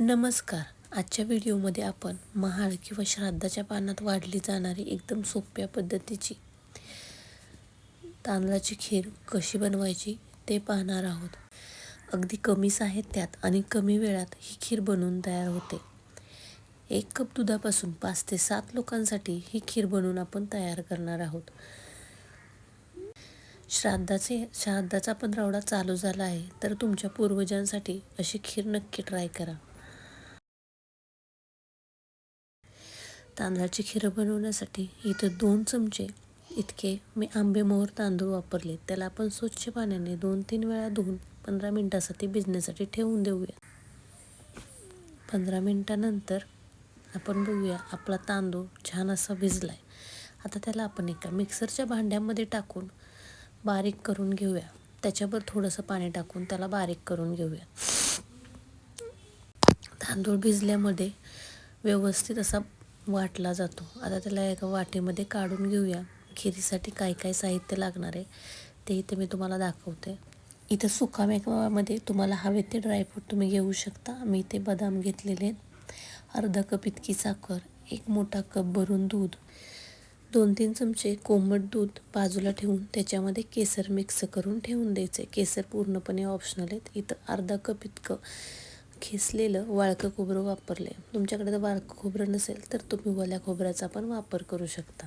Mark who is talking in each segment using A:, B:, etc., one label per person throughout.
A: नमस्कार. आजच्या व्हिडिओमध्ये आपण महाळ किंवा श्राद्धाच्या पानात वाढली जाणारी एकदम सोप्या पद्धतीची तांदळाची खीर कशी बनवायची ते पाहणार आहोत. अगदी कमी साहित्यात आणि कमी वेळात ही खीर बनवून तयार होते. एक कप दुधापासून पाच ते सात लोकांसाठी ही खीर बनवून आपण तयार करणार आहोत. श्राद्धाचे श्राद्धाचा पंधरावडा चालू झाला आहे तर तुमच्या पूर्वजांसाठी अशी खीर नक्की ट्राय करा. तांदळाची खीर बनवण्यासाठी इथं दोन चमचे इतके मी आंबेमोहर तांदूळ वापरले. त्याला आपण स्वच्छ पाण्याने दोन तीन वेळा धुवून पंधरा मिनटासाठी भिजण्यासाठी ठेवून देऊया. पंधरा मिनटानंतर आपण बघूया आपला तांदूळ छान असा भिजला आहे आता त्याला आपण एका मिक्सरच्या भांड्यामध्ये टाकून बारीक करून घेऊया. त्याच्यावर थोडंसं पाणी टाकून त्याला बारीक करून घेऊया. तांदूळ भिजल्यामध्ये व्यवस्थित असा वाटला जातो. आता त्याला एका वाटीमध्ये काढून घेऊया. खिरीसाठी काय काय साहित्य लागणार आहे ते इथे मी तुम्हाला दाखवते. इथं सुका मेकवामध्ये तुम्हाला हवे ते ड्रायफ्रूट तुम्ही घेऊ शकता. मी ते बदाम घेतलेले आहेत. अर्धा कप इतकी साखर एक मोठा कप भरून दूध दोन तीन चमचे कोमट दूध बाजूला ठेवून त्याच्यामध्ये केसर मिक्स करून ठेवून द्यायचे. केसर पूर्णपणे ऑप्शनल आहेत. इथं अर्धा कप इतकं खिसलेलं वाळकं खोबरं वापरले तुमच्याकडे जर वाळकं खोबरं नसेल तर तुम्ही ओल्या खोबऱ्याचा पण वापर करू शकता.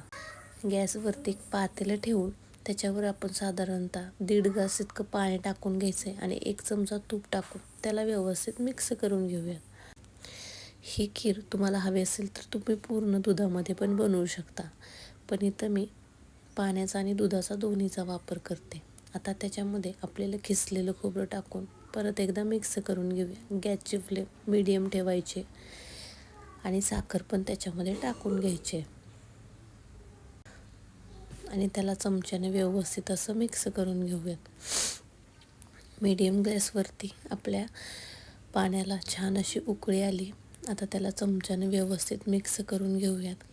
A: गॅसवरती पातेलं ठेवून त्याच्यावर आपण साधारणतः दीड ग्लास इतकं पाणी टाकून घ्यायचं आहे आणि एक चमचा तूप टाकून त्याला व्यवस्थित मिक्स करून घेऊया ही खीर तुम्हाला हवी असेल तर तुम्ही पूर्ण दुधामध्ये पण बनवू शकता. पण इथं मी पाण्याचा आणि दुधाचा दोन्हीचा वापर करते. आता त्याच्यामध्ये आपल्याला खिसलेलं खोबरं टाकून परत एकदा मिक्स करून घेऊया. गॅसची फ्लेम मीडियम ठेवायचे आणि साखर पण त्याच्यामध्ये टाकून घ्यायचे. आणि त्याला चमच्याने व्यवस्थित असं मिक्स करून घेऊयात. मीडियम गॅसवरती आपल्या पाण्याला छान अशी उकळी आली. आता त्याला चमच्याने व्यवस्थित मिक्स करून घेऊयात.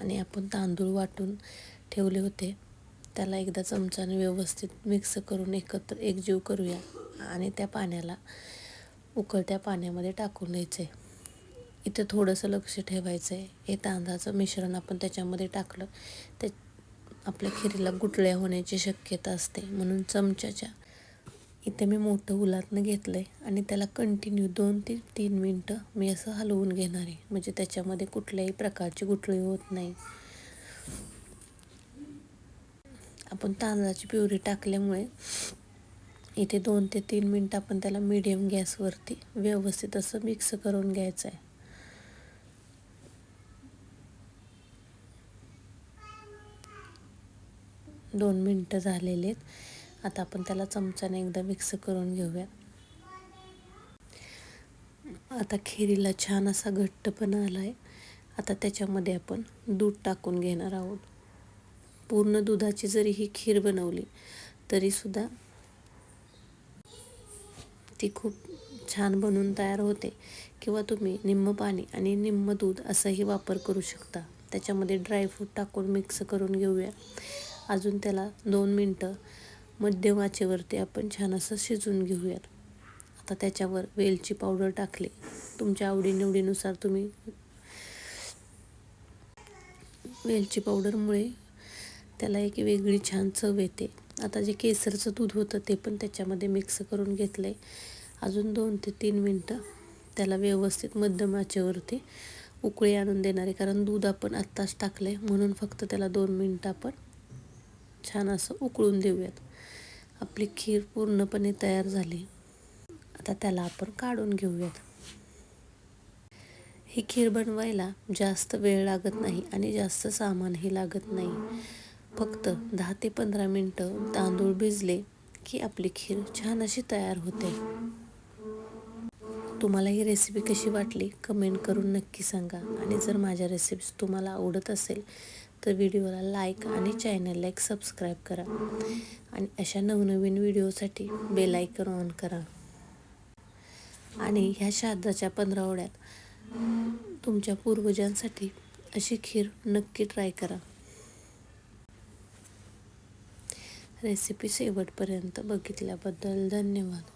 A: आणि आपण तांदूळ वाटून ठेवले होते. त्याला एकदा चमच्याने व्यवस्थित मिक्स करून एकत्र एकजीव करूया. आणि त्या पाण्याला उकळत्या पाण्यामध्ये टाकून द्यायचं आहे इथं थोडंसं लक्ष ठेवायचं आहे हे तांदळाचं मिश्रण आपण त्याच्यामध्ये टाकलं ते आपल्या खिरीला गुटळ्या होण्याची शक्यता असते. म्हणून चमच्याच्या इथे मी मोठं उलातनं घेतलं आहे आणि त्याला कंटिन्यू दोन ते तीन मिनटं मी असं हलवून घेणार आहे. म्हणजे त्याच्यामध्ये कुठल्याही प्रकारची गुटळी होत नाही. आपण तांदळाची प्युरी टाकल्यामुळे इथे दोन ते तीन मिनटं आपण त्याला मीडियम गॅसवरती व्यवस्थित असं मिक्स करून घ्यायचं आहे. दोन मिनटं झालेले आहेत. आता आपण त्याला चमच्याने एकदा मिक्स करून घेऊया. आता खिरीला छान असा घट्टपणा आला आहे आता त्याच्यामध्ये आपण दूध टाकून घेणार आहोत. पूर्ण दुधाची जरी ही खीर बनवली तरीसुद्धा ती खूप छान बनून तयार होते. किंवा तुम्ही निम्म पाणी आणि निम्म दूध असंही वापर करू शकता. त्याच्यामध्ये ड्रायफ्रूट टाकून मिक्स करून घेऊया. अजून त्याला दोन मिनटं मध्यम आचेवरती आपण छान असं शिजून घेऊयात आता त्याच्यावर वेलची पावडर टाकली. तुमच्या आवडीनिवडीनुसार तुम्ही वेलची पावडरमुळे त्याला एक वेगळी छान चव येते. आता जे केसरचं दूध होतं ते पण त्याच्यामध्ये मिक्स करून घेतलं आहे अजून दोन ते तीन मिनटं त्याला व्यवस्थित मध्यम आचेवरती उकळी आणून देणार आहे. कारण दूध आपण आत्ताच टाकलं आहे म्हणून फक्त त्याला दोन मिनटं आपण छान असं उकळून देऊयात. आपली खीर पूर्णपणे तयार झाली. आता त्याला आपण काढून घेऊयात. ही खीर बनवायला जास्त वेळ लागत नाही आणि जास्त सामानही लागत नाही. फक्त दहा ते पंधरा मिनटं तांदूळ भिजले की आपली खीर छान अशी तयार होते. तुम्हाला ही रेसिपी कशी वाटली कमेंट करून नक्की सांगा. आणि जर माझ्या रेसिपीज तुम्हाला आवडत असेल तर व्हिडिओला लाईक आणि चॅनलला एक सबस्क्राईब करा. आणि अशा नवनवीन व्हिडिओसाठी बेलायकन ऑन करा. आणि ह्या श्राद्धाच्या पंधरावड्यात तुमच्या पूर्वजांसाठी अशी खीर नक्की ट्राय करा. रेसिपी शेवटपर्यंत बघितल्याबद्दल धन्यवाद.